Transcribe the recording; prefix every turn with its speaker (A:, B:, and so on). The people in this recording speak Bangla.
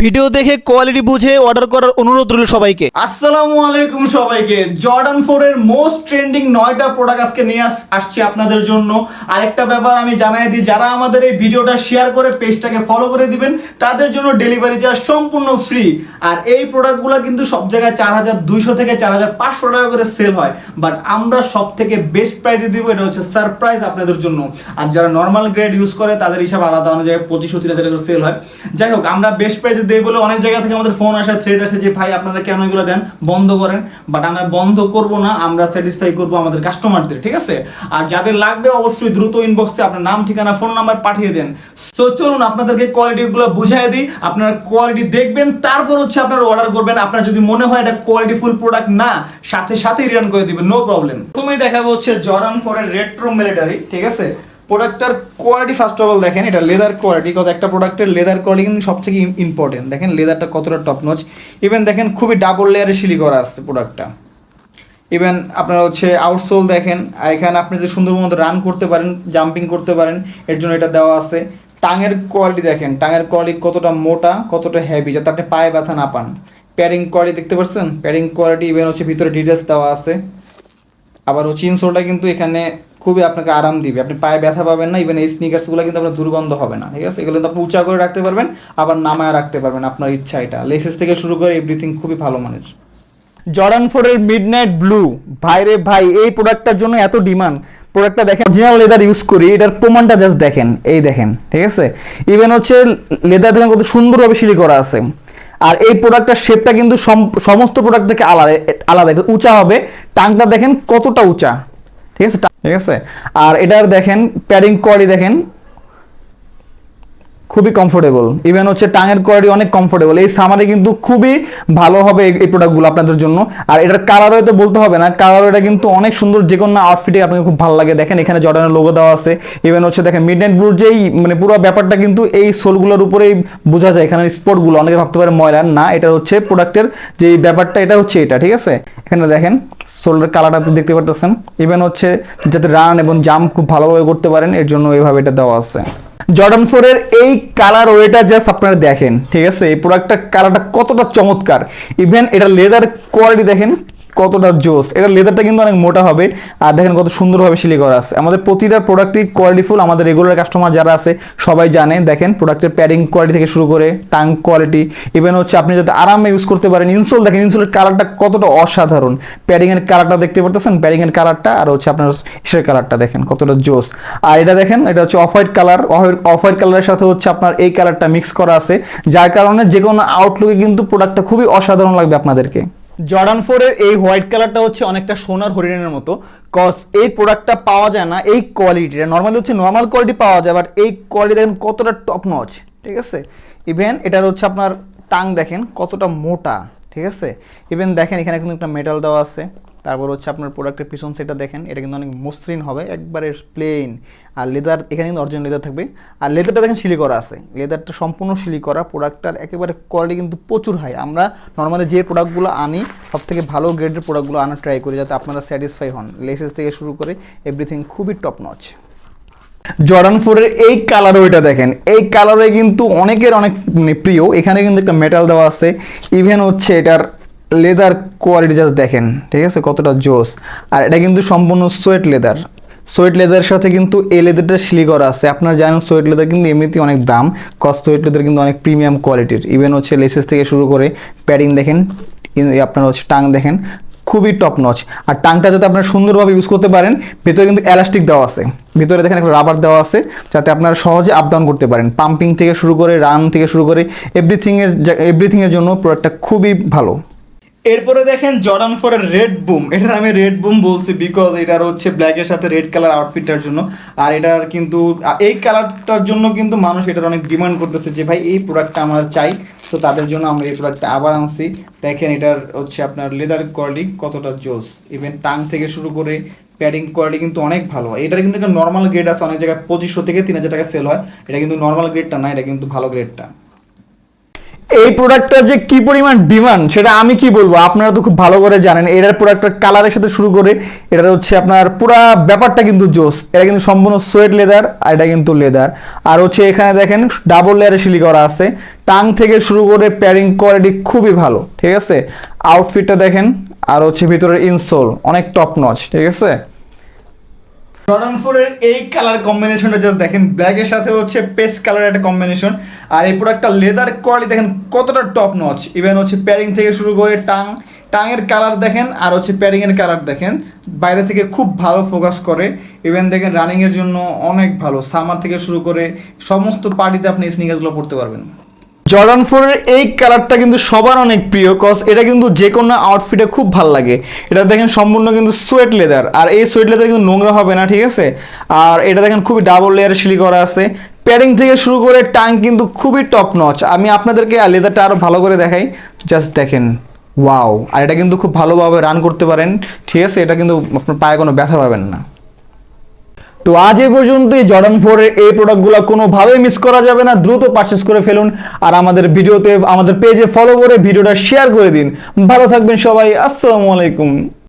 A: ভিডিও দেখে কোয়ালিটি বুঝে অর্ডার করার অনুরোধ রইল সবাইকে।
B: আসসালামু আলাইকুম সবাইকে। জর্ডান ফোর এর মোস্ট ট্রেন্ডিং নয়টা প্রোডাক্ট আজকে নিয়ে আস- আসছি আপনাদের জন্য। আরেকটা ব্যাপার আমি জানাই দিই, যারা আমাদের এই ভিডিওটা শেয়ার করে পেজটাকে ফলো করে দিবেন, তাদের জন্য ডেলিভারি চার্জ সম্পূর্ণ ফ্রি আর এই প্রোডাক্টগুলো কিন্তু সব জায়গায় চার হাজার দুইশো থেকে চার হাজার পাঁচশো টাকা করে সেল হয়। বাট আমরা সব থেকে বেস্ট প্রাইসে দিব, এটা হচ্ছে সারপ্রাইজ আপনাদের জন্য। আর যারা নর্মাল গ্রেড ইউজ করে, তাদের হিসাব আলাদা অনেক জায়গায় পঁচিশশো তিন হাজার করে সেল হয়। যাই হোক, আমরা বেস্ট প্রাইসে দেই বলে অনেক জায়গা থেকে আমাদের ফোন আসে থ্রেড আসে যে, ভাই, আপনারা কেন এগুলো দেন? বন্ধ করেন। বাট আমরা বন্ধ করব না, আমরা স্যাটিসফাই করব আমাদের কাস্টমারদের ঠিক আছে? আর যাদের লাগবে অবশ্যই দ্রুত ইনবক্সে আপনার নাম, ঠিকানা ফোন নাম্বার পাঠিয়ে দেন। সো চলুন আপনাদেরকে কোয়ালিটিগুলো বুঝিয়ে দিই। আপনারা কোয়ালিটি দেখবেন, তারপর হচ্ছে আপনারা অর্ডার করবেন। আপনার যদি মনে হয় এটা কোয়ালিটি ফুল প্রোডাক্ট না, সাথে সাথে রিটার্ন করে দিবেন নো প্রবলেম তুমি দেখাবো হচ্ছে জর্ডান ফরের রেট্রো মিলিটারি ঠিক আছে? প্রোডাক্টটার কোয়ালিটি ফার্স্ট অফ অল দেখেন, এটা লেদার কোয়ালিটি কত একটা প্রোডাক্টের লেদার কোয়ালিটি কিন্তু সবথেকে ইম্পর্টেন্ট দেখেন লেদারটা কতটা টপ নচ ইভেন দেখেন, খুবই ডাবল লেয়ারে শিলি করা আছে প্রোডাক্টটা ইভেন আপনার হচ্ছে আউটসোল দেখেন, আর এখানে আপনি যে সুন্দর মতো রান করতে পারেন জাম্পিং করতে পারেন, এর জন্য এটা দেওয়া আছে। টাঙের কোয়ালিটি দেখেন, টাঙের কোয়ালিটি কতটা মোটা, কতটা হেভি যাতে আপনি পায়ে ব্যথা না পান। প্যাডিং কোয়ালিটি দেখতে পাচ্ছেন? প্যাডিং কোয়ালিটি ইভেন হচ্ছে ভিতরে ডিটেলস দেওয়া আছে। আবার হচ্ছে ইনসোলটা কিন্তু এখানে খুবই আপনাকে আরাম দিবে। আপনি পায়ে ব্যথা পাবেন না ইভেন এই স্নিকার্সগুলো কিন্তু আপনার দুর্গন্ধ হবে না, ঠিক আছে? এগুলো কিন্তু আপনি উঁচা করে রাখতে পারবেন, আবার নামায় রাখতে পারবেন আপনার ইচ্ছা এটা লেসেস থেকে শুরু করে এভরিথিং খুবই ভালো মানের।
A: জর্ডান ফোরের মিড নাইট ব্লু ভাই রে ভাই, এই প্রোডাক্টটার জন্য এত ডিমান্ড প্রোডাক্টটা দেখেন অরিজিনাল লেদার ইউজ করি, এটার প্রমাণটা জাস্ট দেখেন, এই দেখেন, ঠিক আছে? ইভেন হচ্ছে লেদার দেখেন কত সুন্দরভাবে সিলি করা আছে। আর এই প্রোডাক্টটার শেপটা কিন্তু সম- সমস্ত প্রোডাক্ট থেকে আলাদা আলাদা। উঁচা হবে, টাংটা দেখেন কতটা উঁচা। ঠিক আছে? ঠিক আছে? আর এটার দেখেন প্যাডিং কোয়ালিটি দেখেন খুবই কমফোর্টেবল ইভেন হচ্ছে টাঙের কোয়ালিটি অনেক কমফোর্টেবল এই সামারে কিন্তু খুবই ভালো হবে এই- প্রোডাক্টগুলো আপনাদের জন্য। আর এটার কালার হয়তো বলতে হবে না। কালার এটা কিন্তু অনেক সুন্দর যে কোনো আউটফিটে আপনাকে খুব ভালো লাগে। দেখেন এখানে জর্ডানের লোগো দেওয়া আছে। ইভেন হচ্ছে দেখেন মিড নাইট ব্লুর যেই মানে পুরো ব্যাপারটা কিন্তু এই সোলগুলোর উপরেই বোঝা যায়। এখানে স্পটগুলো অনেকে ভাবতে পারে ময়লার না, এটা হচ্ছে প্রোডাক্টের যে ব্যাপারটা, এটা হচ্ছে এটা, ঠিক আছে? এখানে দেখেন, সোলের কালারটা তো দেখতে পারতেছেন। ইভেন হচ্ছে যাতে রান এবং জাম্প খুব ভালোভাবে করতে পারেন, এর জন্য এইভাবে এটা দেওয়া আছে। জর্ডান ফোরের এই কালার ওয়েটা জাস্ট আপনারা দেখেন, ঠিক আছে? এই প্রোডাক্টটার কালারটা কতটা চমৎকার। ইভেন এটা লেদার কোয়ালিটি দেখেন কতটা জোস। এটা লেদারটা কিন্তু অনেক মোটা হবে। আর দেখেন কত সুন্দরভাবে সিলি করা আছে। আমাদের প্রতিটা প্রোডাক্টই কোয়ালিটিফুল আমাদের রেগুলার কাস্টমার যারা আছে, সবাই জানে। দেখেন প্রোডাক্টের প্যাডিং কোয়ালিটি থেকে শুরু করে টাং কোয়ালিটি ইভেন হচ্ছে আপনি যাতে আরামে ইউজ করতে পারেন। ইনসোল দেখেন ইনসোলের কালারটা কতটা অসাধারণ। প্যাডিংয়ের কালারটা দেখতে পারতেছেন? প্যাডিংয়ের কালারটা আর হচ্ছে আপনার ইসের কালারটা দেখেন, কতটা জোস। আর এটা দেখেন, এটা হচ্ছে off white colour off white কালারের সাথে হচ্ছে আপনার এই কালারটা মিক্স করা আছে। যার কারণে যে কোনো আউটলুকে কিন্তু প্রোডাক্টটা খুবই অসাধারণ লাগবে আপনাদেরকে। জর্ডান ফোরের এই হোয়াইট কালারটা হচ্ছে অনেকটা সোনার হরিণের মতো কজ এই প্রোডাক্টটা পাওয়া যায় না এই কোয়ালিটিটা নর্মালি হচ্ছে নর্মাল কোয়ালিটি পাওয়া যায় বাট এই কোয়ালিটি দেখেন কতটা টপ নচ ঠিক আছে? ইভেন এটার হচ্ছে আপনার টাং দেখেন কতটা মোটা, ঠিক আছে? ইভেন দেখেন এখানে কিন্তু একটা মেটাল দেওয়া আছে। তারপর হচ্ছে আপনার প্রোডাক্টের পিছন সেটা দেখেন, এটা কিন্তু অনেক মসৃণ হবে, একবারে প্লেন আর লেদার এখানে কিন্তু অরিজিনাল লেদার থাকবে। আর লেদারটা দেখেন শিলি করা আছে। লেদারটা সম্পূর্ণ শিলি করা প্রোডাক্টটার একেবারে কোয়ালিটি কিন্তু প্রচুর হাই আমরা নর্মালি যে প্রোডাক্টগুলো আনি সব থেকে ভালো গ্রেডের প্রোডাক্টগুলো আনার ট্রাই করি যাতে আপনারা স্যাটিসফাই হন। লেসেস থেকে শুরু করে এভরিথিং খুবই টপ নচ জর্ডান ফোরের এই কালার ওইটা দেখেন। এই কালারে কিন্তু অনেকের অনেক মানে প্রিয়। এখানে কিন্তু একটা মেটাল দেওয়া আছে। ইভেন হচ্ছে এটার লেদার কোয়ালিটি জাস্ট দেখেন, ঠিক আছে? কতটা জোস। আর এটা কিন্তু সম্পূর্ণ সোয়েট লেদার। সোয়েট লেদারের সাথে কিন্তু এই লেদারটা শিলি করা আছে। আপনারা জানেন সোয়েট লেদার কিন্তু এমনিতেই অনেক দাম। কস সোয়েট লেদার কিন্তু অনেক প্রিমিয়াম কোয়ালিটির ইভেন হচ্ছে লেসেস থেকে শুরু করে প্যাডিং দেখেন আপনার হচ্ছে টাং দেখেন, খুবই টপ নচ আর টাংটা যাতে আপনারা সুন্দরভাবে ইউজ করতে পারেন, ভেতরে কিন্তু এলাস্টিক দেওয়া আছে। ভিতরে দেখেন একটা রাবার দেওয়া আছে, যাতে আপনারা সহজে আপ ডাউন করতে পারেন। পাম্পিং থেকে শুরু করে রান থেকে শুরু করে এভরিথিংয়ের এভরিথিংয়ের জন্য প্রোডাক্টটা খুবই ভালো।
B: এরপরে দেখেন জর্ডান ফোরের রেড বুম। এটার আমি রেড বুম বলছি বিকজ এটার হচ্ছে ব্ল্যাকের সাথে রেড কালার আউটফিটটার জন্য। আর এটার কিন্তু এই কালারটার জন্য কিন্তু মানুষ এটার অনেক ডিমান্ড করতেছে যে, ভাই, এই প্রোডাক্টটা আমরা চাই। সো তাদের জন্য আমরা এই প্রোডাক্টটা আবার আনছি। দেখেন এটার হচ্ছে আপনার লেদার কোয়ালিটি কতটা জোস। ইভেন টাং থেকে শুরু করে প্যাডিং কোয়ালিটি কিন্তু অনেক ভালো। এটার কিন্তু একটা নর্মাল গ্রেড আছে, অনেক জায়গায় পঁচিশশো থেকে তিন হাজার টাকা সেল হয়। এটা কিন্তু নর্মাল গ্রেডটা না, এটা কিন্তু ভালো গ্রেডটা
A: এই প্রোডাক্টটার যে কি পরিমাণ ডিমান্ড সেটা আমি কি বলব? আপনারা তো খুব ভালো করে জানেন, এটার প্রোডাক্টের কালারের সাথে শুরু করে এটা হচ্ছে আপনার পুরা ব্যাপারটা কিন্তু জোস। এটা কিন্তু সম্পূর্ণ সোয়েট লেদার আর এটা কিন্তু লেদার আর হচ্ছে এখানে দেখেন ডাবল লেয়ারে শিলি করা আছে। টাং থেকে শুরু করে প্যারিং কোয়ালিটি খুবই ভালো, ঠিক আছে? আউটফিটটা দেখেন, আর হচ্ছে ভিতরের ইনসোল অনেক টপ নচ ঠিক আছে?
B: জর্ডান ফোরের এই কালার কম্বিনেশনটা জাস্ট দেখেন ব্ল্যাকের সাথে হচ্ছে পেস্ট কালার একটা কম্বিনেশন আর এই প্রোডাক্টটা লেদার কোয়ালিটি দেখেন কতটা টপ নচ ইভেন হচ্ছে প্যারিং থেকে শুরু করে টাং, টাঙের কালার দেখেন, আর হচ্ছে প্যারিংয়ের কালার দেখেন, বাইরে থেকে খুব ভালো ফোকাস করে। ইভেন দেখেন রানিংয়ের জন্য অনেক ভালো সামার থেকে শুরু করে সমস্ত পার্টিতে আপনি স্নিকারগুলো পড়তে পারবেন।
A: জর্ডান ফোরের এই কালারটা কিন্তু সবার অনেক প্রিয় কজ এটা কিন্তু যে কোনো আউটফিটে খুব ভালো লাগে। এটা দেখেন সম্পূর্ণ কিন্তু সোয়েট লেদার আর এই সোয়েট লেদার কিন্তু নোংরা হবে না, ঠিক আছে? আর এটা দেখেন খুবই ডাবল লেয়ারে শিলি করা আছে। প্যাডিং থেকে শুরু করে টাং কিন্তু খুবই টপ নচ আমি আপনাদেরকে লেদারটা আরও ভালো করে দেখাই। জাস্ট দেখেন ওয়াও আর এটা কিন্তু খুব ভালোভাবে রান করতে পারেন, ঠিক আছে? এটা কিন্তু আপনার পায়ে কোনো ব্যথা পাবেন না। তো আজ এই পর্যন্তই জর্ডান ফোরের এই প্রোডাক্টগুলো কোনোভাবেই মিস করা যাবে না, দ্রুত পারচেস করে ফেলুন আর আমাদের ভিডিওতে আমাদের পেজে ফলো করে ভিডিওটা শেয়ার করে দিন। ভালো থাকবেন সবাই, আসসালামু আলাইকুম।